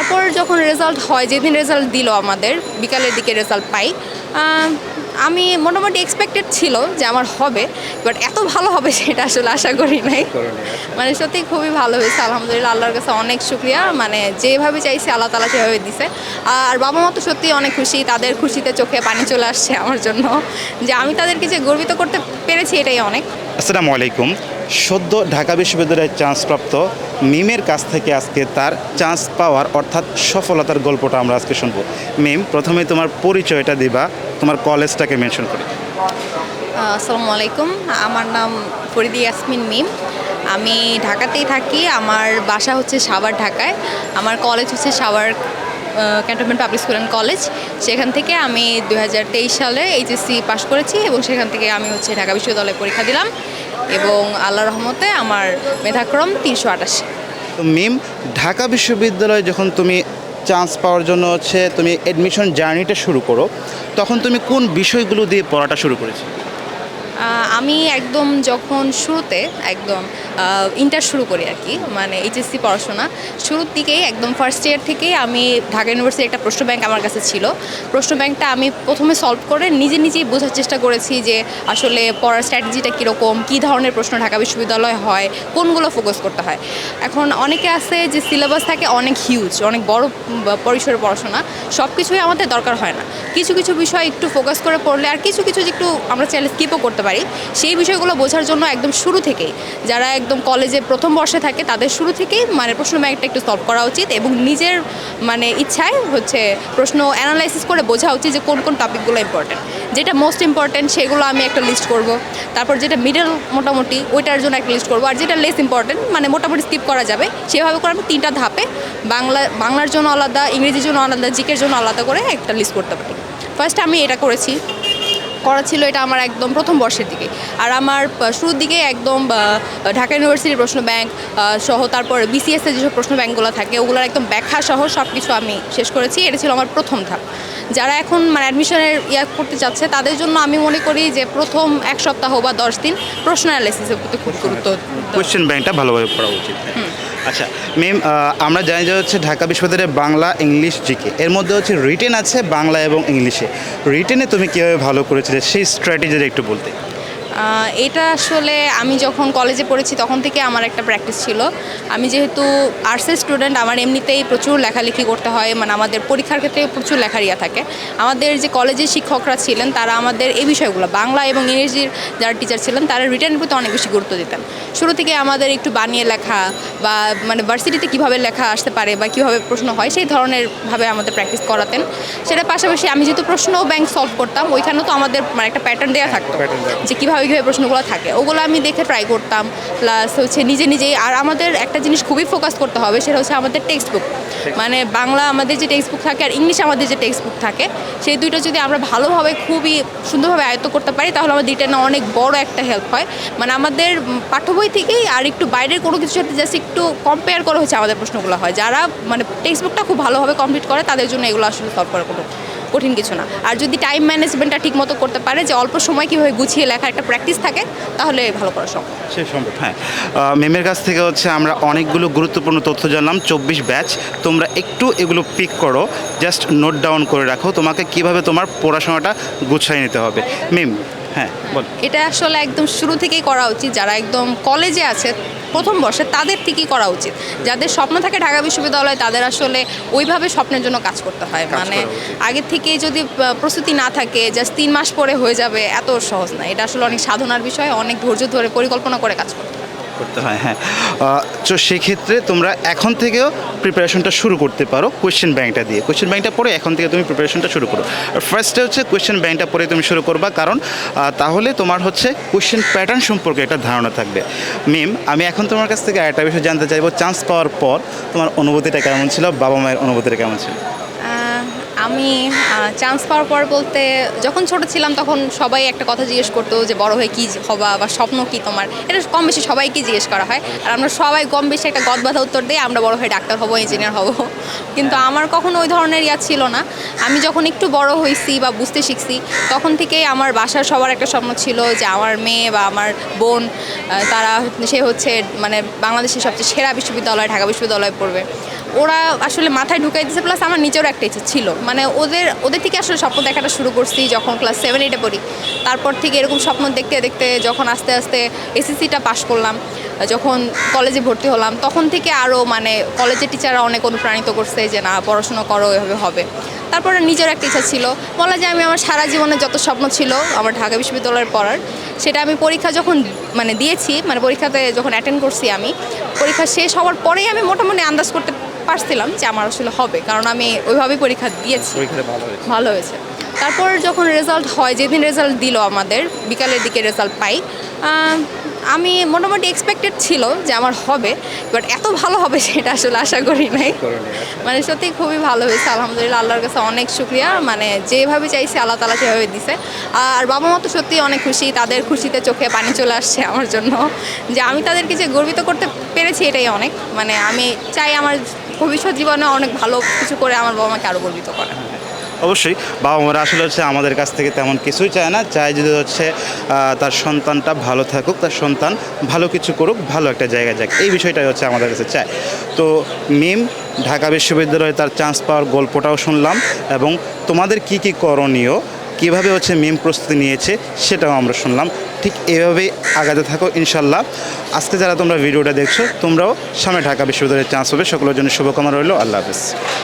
তারপর যখন রেজাল্ট হয় যেদিন রেজাল্ট দিল আমাদের বিকালের দিকে রেজাল্ট পাই আমি মোটামুটি এক্সপেক্টেড ছিল যে আমার হবে বাট এত ভালো হবে সেটা আসলে আশা করি নাই। মানে সত্যি খুবই ভালো হয়েছে আলহামদুলিল্লাহ আল্লাহর কাছে অনেক শুক্রিয়া। মানে যেভাবে চাইছে আল্লাহ তালা সেভাবে দিছে। আর বাবা মা তো সত্যি অনেক খুশি তাদের খুশিতে চোখে পানি চলে আসছে আমার জন্য। যে আমি তাদেরকে যে গর্বিত করতে পেরেছি এটাই অনেক। আসসালামু আলাইকুম। সদ্য ঢাকা বিশ্ববিদ্যালয়ের চান্সপ্রাপ্ত মিমের কাছ থেকে আজকে তার চান্স পাওয়ার অর্থাৎ সফলতার গল্পটা আমরা আজকে শুনব। মিম, প্রথমে তোমার পরিচয়টা দিবা, তোমার কলেজটাকে মেনশন করে। আসসালামু আলাইকুম। আমার নাম ফরিদি ইয়াসমিন মিম। আমি ঢাকাতেই থাকি। আমার বাসা হচ্ছে সাভার ঢাকায়। আমার কলেজ হচ্ছে Savar cantonment public school and college. সেখান থেকে আমি দু হাজার তেইশ সালে এইচএসসি পাশ করেছি এবং সেখান থেকে আমি হচ্ছে ঢাকা বিশ্ববিদ্যালয়ে পরীক্ষা দিলাম। এবং আল্লাহ রহমতে আমার মেধাক্রম তিনশো আটাশি। মিম, ঢাকা বিশ্ববিদ্যালয়ে যখন তুমি চান্স পাওয়ার জন্য হচ্ছে তুমি অ্যাডমিশন জার্নিটা শুরু করো, তখন তুমি কোন বিষয়গুলো দিয়ে পড়াটা শুরু করেছ? আমি একদম যখন শুরুতে একদম ইন্টার শুরু করি আর কি মানে এইচএসসি পড়াশোনা, শুরুর দিকেই একদম ফার্স্ট ইয়ার থেকেই আমি ঢাকা ইউনিভার্সিটির একটা প্রশ্ন ব্যাংক আমার কাছে ছিল। প্রশ্ন ব্যাংকটা আমি প্রথমে সলভ করে নিজে নিজেই বোঝার চেষ্টা করেছি যে আসলে পড়ার স্ট্র্যাটেজিটা কীরকম, কী ধরনের প্রশ্ন ঢাকা বিশ্ববিদ্যালয় হয়, কোনগুলো ফোকাস করতে হয়। এখন অনেকে আছে যে সিলেবাস থাকে অনেক হিউজ অনেক বড় পরিসরে পড়াশোনা সব কিছুই আমাদের দরকার হয় না। কিছু কিছু বিষয় একটু ফোকাস করে পড়লে আর কিছু কিছু যে একটু আমরা চাইলে স্কিপও করতে পারি। সেই বিষয়গুলো বোঝার জন্য একদম শুরু থেকেই যারা একদম কলেজে প্রথম বর্ষে থাকে তাদের শুরু থেকেই মানে প্রশ্ন ব্যাংকটা একটু সলভ করা উচিত এবং নিজের মানে ইচ্ছায় হচ্ছে প্রশ্ন অ্যানালাইসিস করে বোঝা উচিত যে কোন কোন টপিকগুলো ইম্পর্টেন্ট যেটা মোস্ট ইম্পর্টেন্ট সেগুলো আমি একটা লিস্ট করব। তারপর যেটা মিডল মোটামুটি ওইটার জন্য একটা লিস্ট করব। আর যেটা লেস ইম্পর্টেন্ট মানে মোটামুটি স্কিপ করা যাবে, সেভাবে করে আমি তিনটা ধাপে বাংলা, বাংলার জন্য আলাদা, ইংরেজির জন্য আলাদা, জিকের জন্য আলাদা করে একটা লিস্ট করতে পারি। ফার্স্ট আমি এটা করেছি। করা ছিল এটা আমার একদম প্রথম বর্ষের দিকে। আর আমার শুরুর দিকে একদম ঢাকা ইউনিভার্সিটির প্রশ্ন ব্যাংক সহ তারপর বিসিএসএ যেসব প্রশ্ন ব্যাংকগুলো থাকে, ওগুলোর একদম ব্যাখ্যা সহ সব কিছু আমি শেষ করেছি। এটা ছিল আমার প্রথম ধাপ। যারা এখন মানে অ্যাডমিশনের ইয়া করতে চাচ্ছে তাদের জন্য আমি মনে করি যে প্রথম এক সপ্তাহ বা দশ দিন প্রশ্ন অ্যানালাইসিসের প্রতি খুব গুরুত্ব কোয়েশ্চেন ব্যাংকটা ভালোভাবে পড়া উচিত। আচ্ছা ম্যাম আমরা জানি যে হচ্ছে ঢাকা বিশ্ববিদ্যালয়ে বাংলা ইংলিশ জিকে। এর মধ্যে হচ্ছে রিটেন আছে বাংলা এবং ইংলিশে। রিটেনে তুমি কীভাবে ভালো করেছিলে সেই স্ট্র্যাটেজিটা একটু বলতে। এটা আসলে আমি যখন কলেজে পড়েছি তখন থেকে আমার একটা প্র্যাকটিস ছিল। আমি যেহেতু আর্টসের স্টুডেন্ট আমার এমনিতেই প্রচুর লেখালেখি করতে হয় মানে আমাদের পরীক্ষার ক্ষেত্রে প্রচুর লেখার ইয়া থাকে। আমাদের যে কলেজের শিক্ষকরা ছিলেন তারা আমাদের এই বিষয়গুলো বাংলা এবং ইংরেজির যারা টিচার ছিলেন তারা রিটার্নের প্রতি অনেক বেশি গুরুত্ব দিতেন। শুরু থেকে আমাদের একটু বানিয়ে লেখা বা মানে ভার্সিটিতে কীভাবে লেখা আসতে পারে বা কীভাবে প্রশ্ন হয় সেই ধরনের ভাবে আমাদের প্র্যাকটিস করাতেন। সেটার পাশাপাশি আমি যেহেতু প্রশ্ন ব্যাংক সলভ করতাম ওইখানেও তো আমাদের মানে একটা প্যাটার্ন দেওয়া থাকতো যে কীভাবে কীভাবে প্রশ্নগুলো থাকে। ওগুলো আমি দেখে ট্রাই করতাম। প্লাস হচ্ছে নিজে নিজেই আর আমাদের একটা জিনিস খুবই ফোকাস করতে হবে সেটা হচ্ছে আমাদের টেক্সট বুক মানে বাংলা আমাদের যে টেক্সট বুক থাকে আর ইংলিশ আমাদের যে টেক্সট বুক থাকে সেই দুইটা যদি আমরা ভালোভাবে খুবই সুন্দরভাবে আয়ত্ত করতে পারি তাহলে আমাদের রিটার্নে অনেক বড় একটা হেল্প হয়। মানে আমাদের পাঠ্য বই থেকেই আর একটু বাইরের কোনো কিছুর সাথে জাস্ট একটু কম্পেয়ার করা হচ্ছে আমাদের প্রশ্নগুলো হয়। যারা মানে টেক্সট বুকটা খুব ভালোভাবে কমপ্লিট করে তাদের জন্য এগুলো আসলে সলভ করা কোনো কঠিন কিছু না। আর যদি টাইম ম্যানেজমেন্টটা ঠিক মতো করতে পারে যে অল্প সময় কীভাবে গুছিয়ে লেখা একটা প্র্যাকটিস থাকে, তাহলে ভালো করা সম্ভব। সে সম্ভব হ্যাঁ। মেমের কাছ থেকে হচ্ছে আমরা অনেকগুলো গুরুত্বপূর্ণ তথ্য জানলাম, চব্বিশ ব্যাচ তোমরা একটু এগুলো পিক করো জাস্ট নোট ডাউন করে রাখো। তোমাকে কীভাবে তোমার পড়াশোনাটা গুছিয়ে নিতে হবে। মিম হ্যাঁ বল। এটা আসলে একদম শুরু থেকেই করা উচিত। যারা একদম কলেজে আছে প্রথম বর্ষে তাদের থেকেই করা উচিত। যাদের স্বপ্ন থাকে ঢাকা বিশ্ববিদ্যালয়ে তাদের আসলে ওইভাবে স্বপ্নের জন্য কাজ করতে হয়। মানে আগে থেকেই যদি প্রস্তুতি না থাকে জাস্ট তিন মাস পরে হয়ে যাবে এত সহজ না। এটা আসলে অনেক সাধনার বিষয় অনেক ধৈর্য ধরে পরিকল্পনা করে কাজ করতে হয়। করতে হয় হ্যাঁ। তো সেক্ষেত্রে তোমরা এখন থেকেও প্রিপারেশনটা শুরু করতে পারো কোয়েশ্চেন ব্যাংকটা দিয়ে। কোয়েশ্চেন ব্যাংকটা পড়ে এখন থেকে তুমি প্রিপারেশনটা শুরু করো। ফার্স্টে হচ্ছে কোয়েশ্চেন ব্যাংকটা পড়ে তুমি শুরু করবা, কারণ তাহলে তোমার হচ্ছে কোয়েশ্চেন প্যাটার্ন সম্পর্কে একটা ধারণা থাকবে। মিম আমি এখন তোমার কাছ থেকে একটা বিষয় জানতে চাইব। চান্স পাওয়ার পর তোমার অনুভূতিটা কেমন ছিল? বাবা মায়ের অনুভূতিটা কেমন ছিল? আমি চান্স পাওয়ার পর বলতে যখন ছোট ছিলাম তখন সবাই একটা কথা জিজ্ঞেস করতো যে বড় হয়ে কী হবা বা স্বপ্ন কী তোমার? এটা কম বেশি সবাইকে জিজ্ঞেস করা হয়। আর আমরা সবাই কম বেশি একটা গদ বাধা উত্তর দিই আমরা বড় হয়ে ডাক্তার হব ইঞ্জিনিয়ার হব। কিন্তু আমার কখনো ওই ধরনের ইয়া ছিল না। আমি যখন একটু বড় হয়েছি বা বুঝতে শিখছি তখন থেকেই আমার বাসার সবার একটা স্বপ্ন ছিল যে আমার মেয়ে বা আমার বোন তারা সে হচ্ছে মানে বাংলাদেশের সবচেয়ে সেরা বিশ্ববিদ্যালয় ঢাকা বিশ্ববিদ্যালয়ে পড়বে। ওরা আসলে মাথায় ঢুকাই দিয়েছে প্লাস আমার নিজেরও একটা ইচ্ছে ছিল। মানে ওদের ওদের থেকে আসলে স্বপ্ন দেখাটা শুরু করছি যখন ক্লাস সেভেন এইটে পড়ি। তারপর থেকে এরকম স্বপ্ন দেখতে দেখতে যখন আস্তে আস্তে এসএসসিটা পাশ করলাম, যখন কলেজে ভর্তি হলাম, তখন থেকে আরও মানে কলেজের টিচাররা অনেক অনুপ্রাণিত করছে যে, না, পড়াশোনা করো, এভাবে হবে। তারপরে নিজের একটা ইচ্ছা ছিল। বলা যায় আমি আমার সারা জীবনে যত স্বপ্ন ছিল, আমার ঢাকা বিশ্ববিদ্যালয়ের পড়ার, সেটা আমি পরীক্ষা যখন মানে দিয়েছি মানে পরীক্ষাতে যখন অ্যাটেন্ড করছি আমি, পরীক্ষা শেষ হওয়ার পরেই আমি মোটামুটি আন্দাজ করতে পারছিলাম যে আমার আসলে হবে কারণ আমি ওইভাবেই পরীক্ষা দিয়েছি। ভালো হয়েছে। ভালো হয়েছে। তারপর যখন রেজাল্ট হয় যেদিন রেজাল্ট দিল আমাদের বিকালের দিকে রেজাল্ট পাই আমি মোটামুটি এক্সপেক্টেড ছিল যে আমার হবে বাট এত ভালো হবে সেটা আসলে আশা করি নাই। মানে সত্যি খুবই ভালো হয়েছে আলহামদুলিল্লাহ আল্লাহর কাছে অনেক শুক্রিয়া। মানে যেভাবে চাইছে আল্লাহ তালা সেভাবে দিছে। আর বাবা মা তো সত্যি অনেক খুশি তাদের খুশিতে চোখে পানি চলে আসছে আমার জন্য। যে আমি তাদেরকে যে গর্বিত করতে পেরেছি এটাই অনেক। মানে আমি চাই আমার ভবিষ্যৎ জীবনে অনেক ভালো কিছু করে আমার বাবা মাকে আরও গর্বিত করা। অবশ্যই বাবা মারা আসলে হচ্ছে আমাদের কাছ থেকে তেমন কিছুই চায় না, চায় যদি হচ্ছে তার সন্তানটা ভালো থাকুক, তার সন্তান ভালো কিছু করুক, ভালো একটা জায়গায় যাক, এই বিষয়টাই হচ্ছে আমাদের কাছে চায়। তো মিম, ঢাকা বিশ্ববিদ্যালয়ে তার চান্স পাওয়ার গল্পটাও শুনলাম এবং তোমাদের কি কি করণীয় কীভাবে হচ্ছে মিম প্রস্তুতি নিয়েছে সেটাও আমরা শুনলাম। ঠিক এভাবেই আগাতে থাকো ইনশাল্লাহ আজকে যারা তোমরা ভিডিওটা দেখছ, তোমরাও সামনে ঢাকা বিশ্ববিদ্যালয়ের চান্স হবে সকলের জন্য শুভকামনা রইল। আল্লাহ হাফেজ।